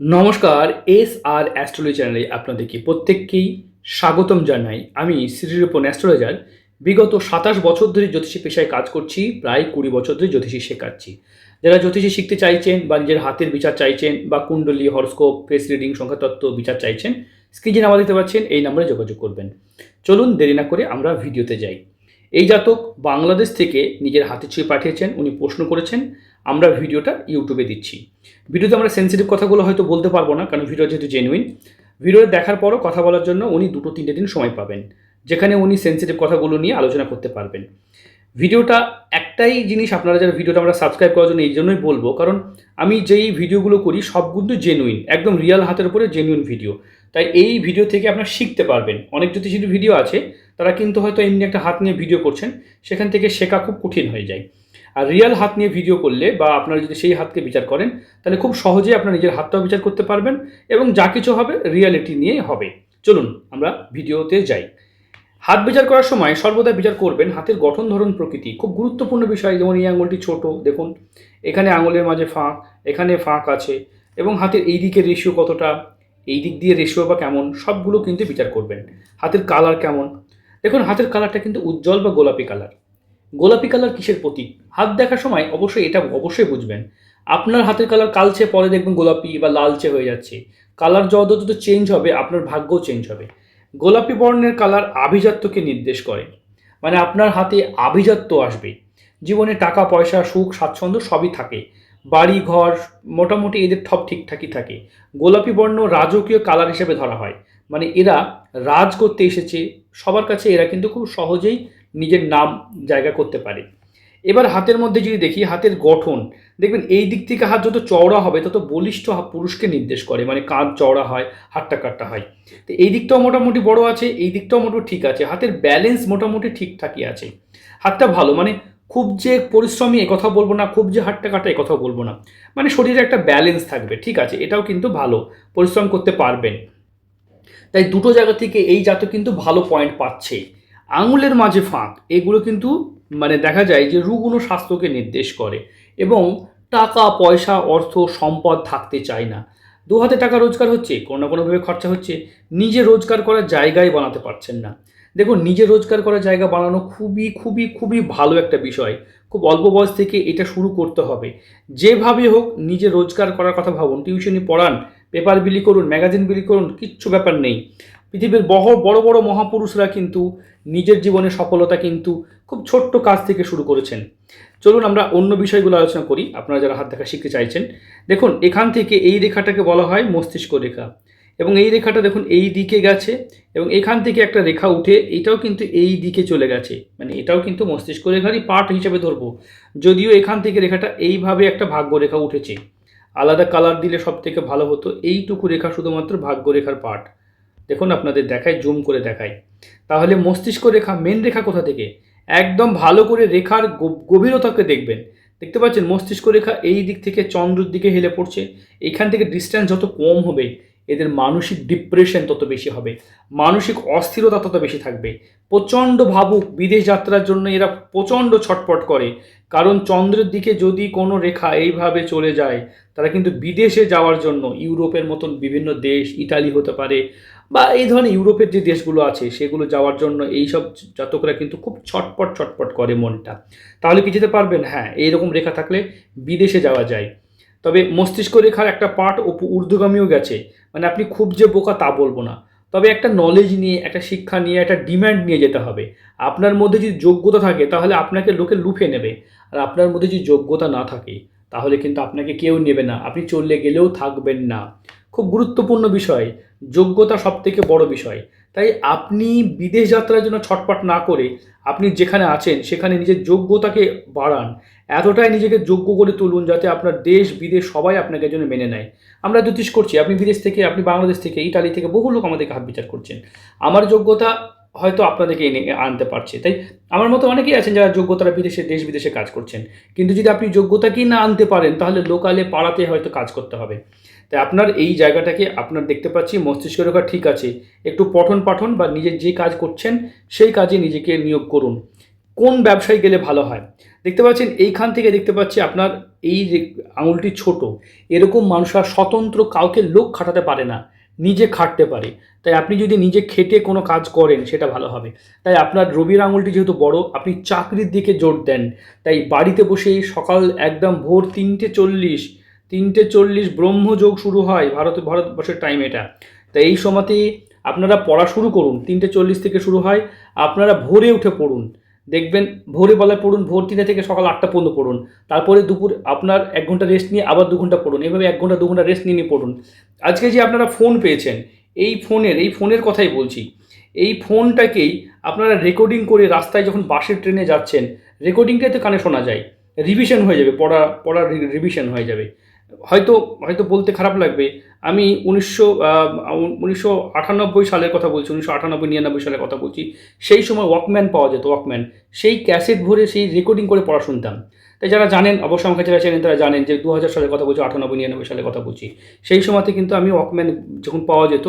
নমস্কার এস আর অ্যাস্ট্রোলজি চ্যানেলে আপনাদেরকে প্রত্যেককেই স্বাগতম জানাই। আমি শ্রীরূপন অ্যাস্ট্রোলজার বিগত সাতাশ বছর ধরে জ্যোতিষী পেশায় কাজ করছি, প্রায় কুড়ি বছর ধরে জ্যোতিষী শেখাচ্ছি। যারা জ্যোতিষী শিখতে চাইছেন বা নিজের হাতের বিচার চাইছেন বা কুণ্ডলী, হরস্কোপ, ফেস রিডিং, সংখ্যাতত্ত্ব, বিচার চাইছেন, স্ক্রিনে নাম্বার দিতে পারছেন এই নাম্বারে যোগাযোগ করবেন। চলুন, দেরি না করে আমরা ভিডিওতে যাই। এই জাতক বাংলাদেশ থেকে নিজের হাতে ছুঁয়ে পাঠিয়েছেন, উনি প্রশ্ন করেছেন আমরা ভিডিওটা ইউটিউবে দিচ্ছি। ভিডিওতে আমরা সেন্সিটিভ কথাগুলো হয়তো বলতে পারব না, কারণ ভিডিও যেহেতু জেনুইন ভিডিও দেখার পরও কথা বলার জন্য উনি দুটো, তিনটে দিন সময় পাবেন, যেখানে উনি সেন্সিটিভ কথাগুলো নিয়ে আলোচনা করতে পারবেন। ভিডিওটা একটাই জিনিস আপনারা যারা ভিডিওটা আমরা সাবস্ক্রাইব করার জন্য এই জন্যই বলব, কারণ আমি যেই ভিডিওগুলো করি সব কিন্তু জেনুইন একদম রিয়াল হাতের উপরে জেনুইন ভিডিও তাই এই ভিডিও থেকে আপনারা শিখতে পারবেন। অনেক জ্যোতিষীর ভিডিও আছে, তারা কিন্তু হয়তো এমনি একটা হাত নিয়ে ভিডিও করছেন, সেখান থেকে শেখা খুব কঠিন হয়ে যায়। আর রিয়াল হাত নিয়ে ভিডিও করলে বা আপনারা যদি সেই হাতকে বিচার করেন, তাহলে খুব সহজেই আপনার নিজের হাতটাও বিচার করতে পারবেন এবং যা কিছু হবে রিয়ালিটি নিয়ে হবে। চলুন আমরা ভিডিওতে যাই। হাত বিচার করার সময় সর্বদা বিচার করবেন হাতের গঠন ধরন প্রকৃতি। খুব গুরুত্বপূর্ণ বিষয়, যেমন এই আঙুলটি ছোট, দেখুন। এখানে আঙুলের মাঝে ফাঁক, এখানে ফাঁক আছে এবং হাতের এই দিকের রেশিও কতটা, এই দিক দিয়ে রেশিও বা কেমন, সবগুলো কিন্তু বিচার করবেন। হাতের কালার কেমন? দেখুন, হাতের কালারটা কিন্তু উজ্জ্বল বা গোলাপি কালার গোলাপি কালার কিসের প্রতীক? হাত দেখার সময় অবশ্যই এটা অবশ্যই বুঝবেন। আপনার হাতের কালার কালচে, পরে দেখবেন গোলাপি বা লালচে হয়ে যাচ্ছে। কালার যত যত চেঞ্জ হবে, আপনার ভাগ্যও চেঞ্জ হবে। গোলাপি বর্ণের কালার আভিজাত্যকে নির্দেশ করে। মানে আপনার হাতে আভিজাত্য আসবে। জীবনে টাকা, পয়সা, সুখ, স্বাচ্ছন্দ্য সবই থাকে। বাড়ি, ঘর, মোটামুটি এদের সব ঠিকঠাকই থাকে। গোলাপি বর্ণ রাজকীয় কালার হিসেবে ধরা হয়। মানে এরা রাজ করতে এসেছে। সবার কাছে এরা কিন্তু খুব সহজেই নিজের নাম জায়গা করতে পারে। এবার হাতের মধ্যে যদি দেখি, হাতের গঠন, দেখবেন এই দিক থেকে হাত যত চওড়া হবে, তত বলিষ্ঠ পুরুষকে নির্দেশ করে মানে কাঁধ চওড়া হয়, হাতটা কাটটা হয়। তো এই দিকটাও মোটামুটি বড় আছে, এই দিকটাও মোটামুটি ঠিক আছে, হাতের ব্যালেন্স মোটামুটি ঠিকঠাকই আছে। হাতটা ভালো মানে খুব যে পরিশ্রমী কথা বলব না, খুব যে হাতটা কাটা কথা বলব না মানে শরীরে একটা ব্যালেন্স থাকবে, ঠিক আছে, এটাও কিন্তু ভালো, পরিশ্রম করতে পারবেন। তাই দুটো জায়গা থেকে এই জাতক কিন্তু ভালো পয়েন্ট পাচ্ছে। আঙুলের মাঝে ফাঁক, এগুলো কিন্তু মানে দেখা যায় যে রুগুণ স্বাস্থ্যকে নির্দেশ করে এবং টাকা, পয়সা, অর্থ, সম্পদ থাকতে চায় না। দু হাতে টাকা রোজগার হচ্ছে, কোনো না কোনোভাবে খরচা হচ্ছে, নিজে রোজগার করার জায়গায় বানাতে পারছেন না। দেখুন, নিজে রোজগার করার জায়গা বানানো খুবই খুবই খুবই ভালো একটা বিষয়। খুব অল্প বয়স থেকে এটা শুরু করতে হবে। যেভাবে হোক, নিজে রোজগার করার কথা ভাবুন, টিউশনি পড়ান, পেপার বিলি করুন, ম্যাগাজিন বিলি করুন, কিচ্ছু ব্যাপার নেই। পৃথিবীর বহ, বড় বড় মহাপুরুষরা কিন্তু নিজের জীবনের সফলতা কিন্তু খুব ছোট্ট কাজ থেকে শুরু করেছেন। চলুন আমরা অন্য বিষয়গুলো আলোচনা করি, আপনারা যারা হাত দেখা শিখতে চাইছেন। দেখুন, এখান থেকে এই রেখাটাকে বলা হয় মস্তিষ্ক রেখা। এবং এই রেখাটা দেখুন, এই দিকে গেছে এবং এখান থেকে একটা রেখা উঠে এটাও কিন্তু এই দিকে চলে গেছে। মানে এটাও কিন্তু মস্তিষ্ক রেখারই পার্ট হিসেবে ধরবো। যদিও এখান থেকে রেখাটা এইভাবে একটা ভাগ্য রেখা উঠেছে। আলাদা কালার দিলে সব থেকে ভালো হতো। এইটুকু রেখা শুধুমাত্র ভাগ্য রেখার পার্ট দেখুন আপনাদের দেখায় জুম করে দেখায় তাহলে মস্তিষ্ক রেখা মেন রেখা কোথা থেকে? একদম ভালো করে রেখার গভীরতাকে দেখবেন। দেখতে পাচ্ছেন, মস্তিষ্ক রেখা এই দিক থেকে চন্দ্রের দিকে হেলে পড়ছে। এখান থেকে ডিস্ট্যান্স যত কম হবে, এদের মানসিক ডিপ্রেশন তত বেশি হবে। মানসিক অস্থিরতা তত বেশি থাকবে। প্রচণ্ড ভাবুক বিদেশ যাত্রার জন্য এরা প্রচণ্ড ছটপট করে। কারণ চন্দ্রের দিকে যদি কোনো রেখা এইভাবে চলে যায়, তারা কিন্তু বিদেশে যাওয়ার জন্য ইউরোপের মতন বিভিন্ন দেশ ইটালি হতে পারে বা এই ধরনের ইউরোপের যে দেশগুলো আছে, সেগুলো যাওয়ার জন্য এই সব জাতকরা কিন্তু খুব ছটপট ছটপট করে মনটা। তাহলে কি যেতে পারবেন? হ্যাঁ এইরকম রেখা থাকলে বিদেশে যাওয়া যায়। তবে মস্তিষ্ক রেখার একটা পার্ট ঊর্ধ্বগামীও গেছে। মানে আপনি খুব যে বোকা তা বলব না। তবে একটা নলেজ নিয়ে, একটা শিক্ষা নিয়ে, একটা ডিম্যান্ড নিয়ে যেতে হবে। আপনার মধ্যে যদি যোগ্যতা থাকে, তাহলে আপনাকে লোকে লুফে নেবে। আর আপনার মধ্যে যদি যোগ্যতা না থাকে, তাহলে কিন্তু আপনাকে কেউ নেবে না। আপনি চলে গেলেও থাকবেন না। খুব গুরুত্বপূর্ণ বিষয়, যোগ্যতা সব থেকে বড় বিষয়। তাই আপনি বিদেশ যাত্রার জন্য ছটপট না করে আপনি যেখানে আছেন সেখানে নিজের যোগ্যতাকে বাড়ান। এতটাই নিজেকে যোগ্য করে তুলুন যাতে আপনার দেশ, বিদেশ সবাই আপনাকে জন্য মেনে নেয়। আমরা জ্যোতিষ করছি, আপনি বিদেশ থেকে, আপনি বাংলাদেশ থেকে ইটালি থেকে বহু লোক আমাদেরকে হাত বিচার করছেন। আমার যোগ্যতা হয়তো আপনাদেরকে এনে, আনতে পারছে। তাই আমার মতো অনেকেই আছেন যারা যোগ্যতারা বিদেশে, দেশ বিদেশে কাজ করছেন। কিন্তু যদি আপনি যোগ্যতাকেই না আনতে পারেন, তাহলে লোকালে পাড়াতে হয়তো কাজ করতে হবে। তাই আপনার এই জায়গাটাকে আপনার দেখতে পাচ্ছি মস্তিষ্ক রেখা ঠিক আছে। একটু পঠন পাঠন বা নিজের যে কাজ করছেন, সেই কাজে নিজেকে নিয়োগ করুন। কোন ব্যবসায় গেলে ভালো হয়? দেখতে পাচ্ছেন, এইখান থেকে দেখতে পাচ্ছি আপনার এই যে আঙুলটি ছোট, এরকম মানুষ আর স্বতন্ত্র কাউকে লোক খাটাতে পারে না, নিজে খাটতে পারে। তাই আপনি যদি নিজে খেটে কোনো কাজ করেন, সেটা ভালো হবে। তাই আপনার রবির আঙুলটি যেহেতু বড়, আপনি চাকরির দিকে জোর দেন। তাই বাড়িতে বসেই সকাল একদম ভোর তিনটে চল্লিশ তিনটে চল্লিশ ব্রহ্মযোগ শুরু হয় ভারত, ভারতবর্ষের টাইম এটা। তাই এই সময়তে আপনারা পড়া শুরু করুন, তিনটে চল্লিশ থেকে শুরু হয়, আপনারা ভোরে উঠে পড়ুন। দেখবেন ভোরে বেলায় পড়ুন, ভোর তিনটে থেকে সকাল আটটা পর্যন্ত পড়ুন। তারপরে দুপুর আপনার এক ঘণ্টা রেস্ট নিয়ে আবার দু ঘণ্টা পড়ুন। এভাবে এক ঘণ্টা, দু ঘণ্টা রেস্ট নিয়ে নিয়ে পড়ুন। আজকে যে আপনারা ফোন পেয়েছেন, এই ফোনের এই ফোনের কথাই বলছি। এই ফোনটাকেই আপনারা রেকর্ডিং করে রাস্তায় যখন বাসের ট্রেনে যাচ্ছেন রেকর্ডিংটাতে কানে শোনা যায়। রিভিশন হয়ে যাবে, পড়া, পড়ার রিভিশন হয়ে যাবে। হয়তো হয়তো বলতে খারাপ লাগবে। আমি উনিশশো উনিশশো আটানব্বই সালের কথা বলছি, উনিশশো আটানব্বই নিরানব্বই সালের কথা বলছি। সেই সময় ওয়াকম্যান পাওয়া যেত ওয়াকম্যান সেই ক্যাসেট ভরে সেই রেকর্ডিং করে পড়া শুনতাম। তাই যারা জানেন, অবশ্য আমাকে যারা চেনেন তারা জানেন যে দু হাজার সালের কথা বলছি, আটানব্বই নিরানব্বই সালের কথা বলছি। সেই সময়তে কিন্তু আমি ওয়াকম্যান যখন পাওয়া যেত,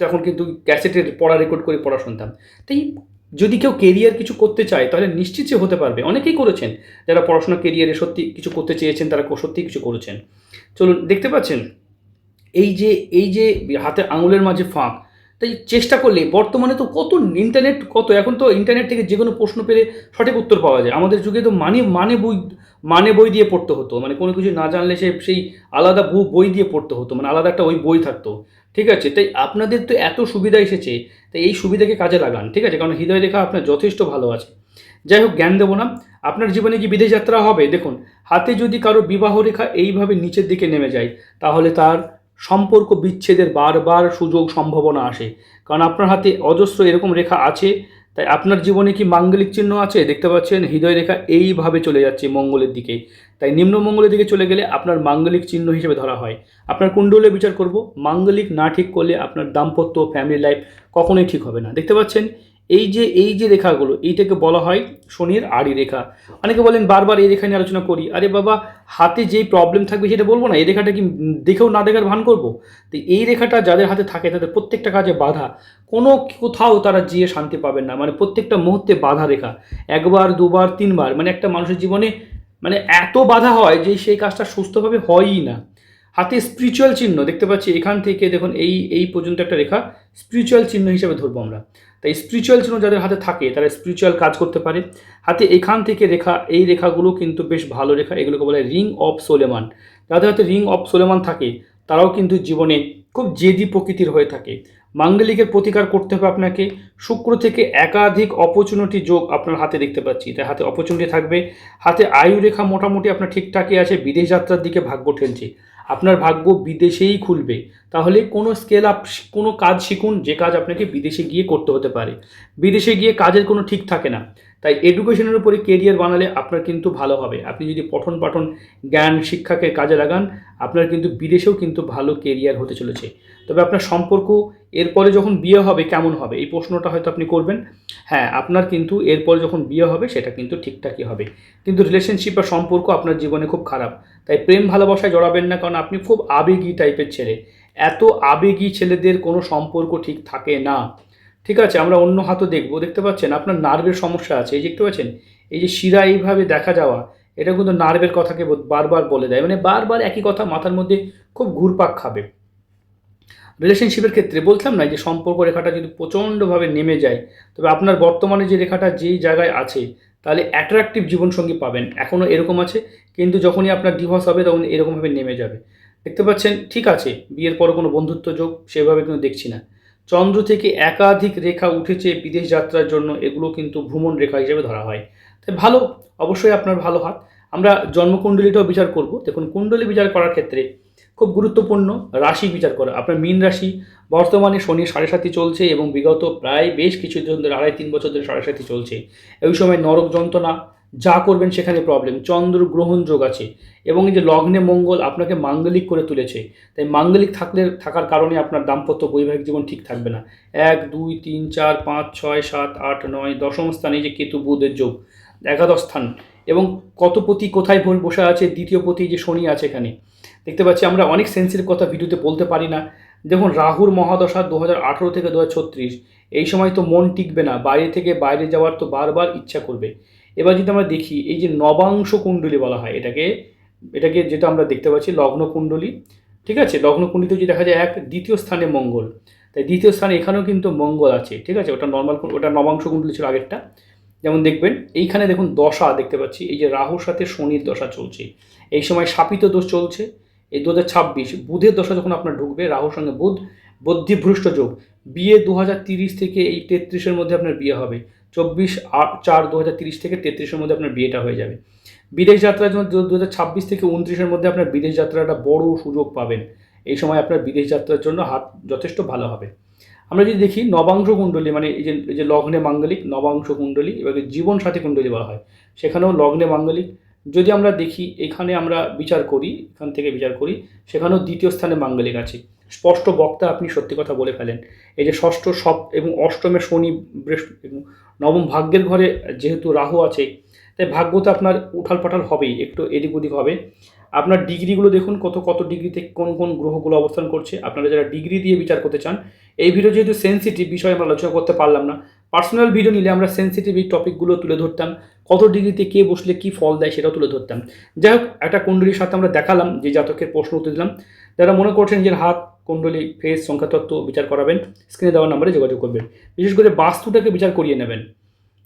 তখন কিন্তু ক্যাসেটের পড়া রেকর্ড করে পড়া শুনতাম। তাই যদি কেউ কেরিয়ার কিছু করতে চায়, তাহলে নিশ্চিত হতে পারবে। অনেকেই করেছেন। যারা পড়াশোনা কেরিয়ারে সত্যি কিছু করতে চেয়েছেন, তারা সত্যি কিছু করেছেন। চলুন, দেখতে পাচ্ছেন? এই যে এই যে হাতে আঙুলের মাঝে ফাঁক, তাই চেষ্টা করলে বর্তমানে তো কত ইন্টারনেট কত, এখন তো ইন্টারনেট থেকে যে কোনো প্রশ্ন পেলে সঠিক উত্তর পাওয়া যায়। আমাদের যুগে তো মানে মানে বই মানে বই দিয়ে পড়তে হতো। মানে কোনো কিছু না জানলে সে, সেই আলাদা বই দিয়ে পড়তে হতো। মানে আলাদা একটা ওই বই থাকতো। ঠিক আছে? তাই আপনাদের তো এত সুবিধা এসেছে, তাই এই সুবিধাকে কাজে লাগান। ঠিক আছে? কারণ হৃদয় রেখা আপনার যথেষ্ট ভালো আছে। যাই হোক, জ্ঞান দেবো না। আপনার জীবনে কি বিদেশ যাত্রা হবে? দেখুন, হাতে যদি কারও বিবাহ রেখা এইভাবে নিচের দিকে নেমে যায়, তাহলে তার সম্পর্ক বিচ্ছেদের বারবার সুযোগ সম্ভাবনা আসে। কারণ আপনার হাতে অজস্র এরকম রেখা আছে, তাই আপনার জীবনে কি মাঙ্গলিক চিহ্ন আছে? দেখতে পাচ্ছেন, হৃদয় রেখা এইভাবে চলে যাচ্ছে মঙ্গলের দিকে। তাই নিম্ন মঙ্গলের দিকে চলে গেলে আপনার মাঙ্গলিক চিহ্ন হিসেবে ধরা হয়। আপনার কুণ্ডলে বিচার করব, মাঙ্গলিক না ঠিক করলে আপনার দাম্পত্য ফ্যামিলি লাইফ কখনোই ঠিক হবে না। দেখতে পাচ্ছেন এই যে এই যে রেখাগুলো, এইটাকে বলা হয় শনির আড়ি রেখা। অনেকে বলেন বারবার এই রেখা নিয়ে আলোচনা করি। আরে বাবা, হাতে যেই প্রবলেম থাকবে সেটা বলব না? এই রেখাটা কি দেখেও না দেখার ভান করব? তো এই রেখাটা যাদের হাতে থাকে, তাদের প্রত্যেকটা কাজে বাধা। কোনো কোথাও তারা যেয়ে শান্তি পাবেন না। মানে প্রত্যেকটা মুহূর্তে বাধা রেখা। একবার, দুবার, তিনবার। মানে একটা মানুষের জীবনে মানে এত বাধা হয় যে সেই কাজটা সুস্থভাবে হয়ই না। হাতে স্পিরিচুয়াল চিহ্ন। দেখতে পাচ্ছি এখান থেকে দেখুন, এই এই পর্যন্ত একটা রেখা স্পিরিচুয়াল চিহ্ন হিসেবে ধরবো আমরা। তাই স্পিরিচুয়াল চিহ্ন যাদের হাতে থাকে, তারা স্পিরিচুয়াল কাজ করতে পারে। হাতে এখান থেকে রেখা, এই রেখাগুলো কিন্তু বেশ ভালো রেখা, এগুলোকে বলে রিং অফ সোলেমান। যাদের হাতে রিং অফ সোলেমান থাকে, তারাও কিন্তু জীবনে খুব জেদি প্রকৃতির হয়ে থাকে। মাঙ্গলিকের প্রতিকার করতে হবে আপনাকে। শুক্র থেকে একাধিক অপরচুনিটি যোগ আপনার হাতে দেখতে পাচ্ছি। তাই হাতে অপরচুনিটি থাকবে। হাতে আয়ু রেখা মোটামুটি আপনার ঠিকঠাকই আছে। বিদেশ যাত্রার দিকে ভাগ্য ঠেলছে। আপনার ভাগ্য বিদেশেই খুলবে। তাহলে কোনো স্কেল আপ কোনো কাজ শিখুন, যে কাজ আপনাকে বিদেশে গিয়ে করতে হতে পারে। বিদেশে গিয়ে কাজের কোনো ঠিক থাকে না। তাই এডুকেশনের উপরে কেরিয়ার বানালে আপনার কিন্তু ভালো হবে। আপনি যদি পঠন পাঠন জ্ঞান, শিক্ষাকে কাজে লাগান, আপনার কিন্তু বিদেশেও কিন্তু ভালো কেরিয়ার হতে চলেছে। তবে আপনার সম্পর্ক এরপরে যখন বিয়ে হবে, কেমন হবে? এই প্রশ্নটা হয়তো আপনি করবেন। হ্যাঁ আপনার কিন্তু এরপরে যখন বিয়ে হবে, সেটা কিন্তু ঠিকঠাকই হবে। কিন্তু রিলেশনশিপ বা সম্পর্ক আপনার জীবনে খুব খারাপ। তাই প্রেম ভালোবাসায় জড়াবেন না, কারণ আপনি খুব আবেগী টাইপের ছেলে। এত আবেগী ছেলেদের কোনো সম্পর্ক ঠিক থাকে না। ঠিক আছে, আমরা অন্য হাতও দেখব। দেখতে পাচ্ছেন, আপনার নার্ভের সমস্যা আছে। এই দেখতে পাচ্ছেন, এই যে শিরা এইভাবে দেখা যাওয়া, এটা কিন্তু নার্ভের কথাকে বারবার বলে দেয়। মানে বারবার একই কথা মাথার মধ্যে খুব ঘুরপাক খাবে। রিলেশনশিপের ক্ষেত্রে বলতাম না যে সম্পর্ক রেখাটা যদি প্রচণ্ডভাবে নেমে যায়, তবে আপনার বর্তমানে যে রেখাটা যেই জায়গায় আছে তাহলে অ্যাট্রাকটিভ জীবনসঙ্গী পাবেন। এখনও এরকম আছে, কিন্তু যখনই আপনার ডিভোর্স হবে তখন এরকমভাবে নেমে যাবে। দেখতে পাচ্ছেন, ঠিক আছে, বিয়ের পর কোনো বন্ধুত্ব যোগ, সেভাবে কিন্তু দেখছি না। চন্দ্র থেকে একাধিক রেখা উঠেছে বিদেশ যাত্রার জন্য, এগুলো কিন্তু ভ্রমণ রেখা হিসেবে ধরা হয়। তাই ভালো, অবশ্যই আপনার ভালো হাত। আমরা জন্মকুণ্ডলীটাও বিচার করব। দেখুন, কুণ্ডলী বিচার করার ক্ষেত্রে খুব গুরুত্বপূর্ণ রাশি বিচার করা। আপনার মীন রাশি বর্তমানে শনি সাড়ে সাথী চলছে এবং বিগত প্রায় বেশ কিছুদিন ধরে, আড়াই তিন বছর ধরে সাড়ে সাথী চলছে। এই সময় নরক যন্ত্রণা যা করবেন সেখানে প্রবলেম চন্দ্র গ্রহণ যোগ আছে এবং এই যে লগ্নে মঙ্গল আপনাকে মাঙ্গলিক করে তুলেছে। তাই মাঙ্গলিক থাকলে, থাকার কারণে আপনার দাম্পত্য বৈবাহিক জীবন ঠিক থাকবে না। এক, দুই, তিন, চার, পাঁচ, ছয়, সাত, আট, নয়, দশম স্থানে যে কেতু বুধের যোগ, একাদশ স্থান এবং কত পতি কোথায় বসে আছে? দ্বিতীয় পতি যে শনি আছে এখানে। দেখতে পাচ্ছি আমরা অনেক সেন্সের কথা ভিডিওতে বলতে পারি না। দেখুন, রাহুর মহাদশা দু হাজার আঠেরো থেকে দু ছত্রিশ। এই সময় তো মন টিকবে না, বাইরে থেকে বাইরে যাওয়ার তো বারবার ইচ্ছা করবে। এবার যদি আমরা দেখি, এই যে নবাংশ কুণ্ডলী বলা হয়, এটাকে এটাকে যেটা আমরা দেখতে পাচ্ছি, লগ্ন কুণ্ডলী, ঠিক আছে? লগ্ন কুণ্ডলিতে যদি দেখা যায়, এক দ্বিতীয় স্থানে মঙ্গল। তাই দ্বিতীয় স্থানে এখানেও কিন্তু মঙ্গল আছে, ঠিক আছে? ওটা নর্মাল ওটা নবাংশ কুণ্ডলী ছিল আগেরটা। যেমন দেখবেন, এইখানে দেখুন দশা দেখতে পাচ্ছি, এই যে রাহুর সাথে শনির দশা চলছে। এই সময় শাপিত দোষ চলছে এই দু হাজার ছাব্বিশ বুধের দশা যখন আপনার ঢুকবে, রাহুর সঙ্গে বুধ, বুদ্ধিভ্রষ্ট যোগ। বিয়ে দু হাজার তিরিশ থেকে এই তেত্রিশের মধ্যে আপনার বিয়ে হবে। চব্বিশ চার দু হাজার তিরিশ থেকে তেত্রিশের মধ্যে আপনার বিয়েটা হয়ে যাবে। বিদেশ যাত্রার জন্য দু হাজার ছাব্বিশ থেকে উনত্রিশের মধ্যে আপনার বিদেশ যাত্রাটা বড় সুযোগ পাবেন। এই সময় আপনার বিদেশ যাত্রার জন্য হাত যথেষ্ট ভালো হবে। আমরা যদি দেখি নবাংশ কুণ্ডলী মানে এই যে এই যে লগ্নে মাঙ্গলিক, নবাংশ কুণ্ডলী, এবার জীবন সাথী কুণ্ডলী বলা হয়। সেখানেও লগ্নে মাঙ্গলিক যদি আমরা দেখি, এখানে আমরা বিচার করি, এখান থেকে বিচার করি, সেখানেও দ্বিতীয় স্থানে মাঙ্গলিক আছে। স্পষ্ট বক্তা আপনি সত্যি কথা বলে ফেলেন। এই যে ষষ্ঠ সপ এবং অষ্টমে শনি বৃহস্পতি এবং নবম ভাগ্যের ঘরে যেহেতু রাহু আছে, তাই ভাগ্য তো আপনার উঠাল পাঠাল হবেই, একটু এদিক ওদিক হবে। আপনার ডিগ্রিগুলো দেখুন, কত কত ডিগ্রিতে কোন কোন গ্রহগুলো অবস্থান করছে। আপনারা যারা ডিগ্রি দিয়ে বিচার করতে চান, এই ভিডিও যেহেতু সেন্সিটিভ বিষয়, আমরা আলোচনা করতে পারলাম না। পার্সোনাল ভিডিও নিলে আমরা সেন্সিটিভ এই টপিকগুলো তুলে ধরতাম। কত ডিগ্রিতে কে বসলে কি ফল দেয় সেটাও তুলে ধরতাম। যাই হোক একটা কুণ্ডলীর সাথে আমরা দেখালাম, যে জাতকের প্রশ্ন উত্তর দিলাম। যারা মনে করছেন নিজের হাত, কুণ্ডলী ফেস সংখ্যাতত্ত্ব বিচার করাবেন স্ক্রিনে দেওয়ার নাম্বারে যোগাযোগ করবেন। বিশেষ করে বাস্তুটাকে বিচার করিয়ে নেবেন।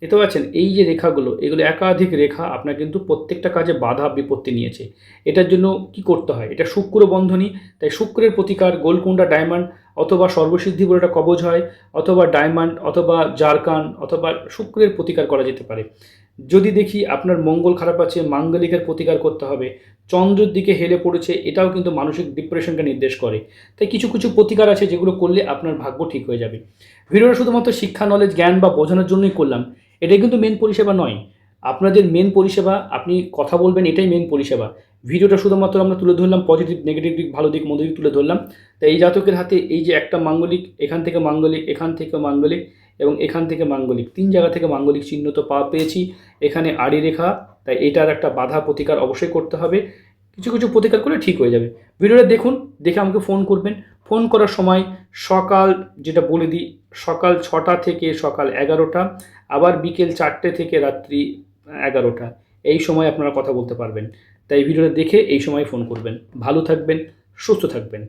দেখতে পাচ্ছেন এই যে রেখাগুলো, এগুলো একাধিক রেখা আপনার কিন্তু প্রত্যেকটা কাজে বাধা বিপত্তি নিয়েছে। এটার জন্য কি করতে হয়? এটা শুক্র বন্ধনী, তাই শুক্রের প্রতিকার গোলকুণ্ডা ডায়মন্ড অথবা সর্বসিদ্ধি বলে একটা কবজ হয়, অথবা ডায়মন্ড, অথবা জারকান, অথবা শুক্রের প্রতিকার করা যেতে পারে। যদি দেখি আপনার মঙ্গল খারাপ আছে, মাঙ্গলিকের প্রতিকার করতে হবে, চন্দ্রের দিকে হেলে পড়েছে, এটাও কিন্তু মানসিক ডিপ্রেশনকে নির্দেশ করে। তাই কিছু কিছু প্রতিকার আছে যেগুলো করলে আপনার ভাগ্য ঠিক হয়ে যাবে। ভিডিওটা শুধুমাত্র শিক্ষা নলেজ জ্ঞান বা বোঝানোর জন্যই করলাম। এটাই কিন্তু মেন পরিষেবা নয়। আপনাদের মেন পরিষেবা, আপনি কথা বলবেন, এটাই মেন পরিষেবা। ভিডিওটা শুধুমাত্র আমরা তুলে ধরলাম পজিটিভ নেগেটিভ দিক, ভালো দিক, মন্দ দিক তুলে ধরলাম। তাই এই জাতকের হাতে এই যে একটা মাঙ্গলিক, এখান থেকে মাঙ্গলিক, এখান থেকে মাঙ্গলিক এবং এখান থেকে মাঙ্গলিক। তিন জায়গা থেকে মাঙ্গলিক চিহ্ন তো পাওয়া পেয়েছি। এখানে আড়ি রেখা, তাই এটার একটা বাধা প্রতিকার অবশ্যই করতে হবে। কিছু কিছু প্রতিকার করলে ঠিক হয়ে যাবে। ভিডিওটা দেখুন, দেখে আমাকে ফোন করবেন। ফোন করার সময় সকাল যেটা বলে দিই, সকাল ছটা থেকে সকাল এগারোটা, আবার বিকেল চারটে থেকে রাত্রি এগারোটা। এই সময় আপনারা কথা বলতে পারবেন। তাই ভিডিওটা দেখে এই সময় ফোন করবেন। ভালো থাকবেন, সুস্থ থাকবেন।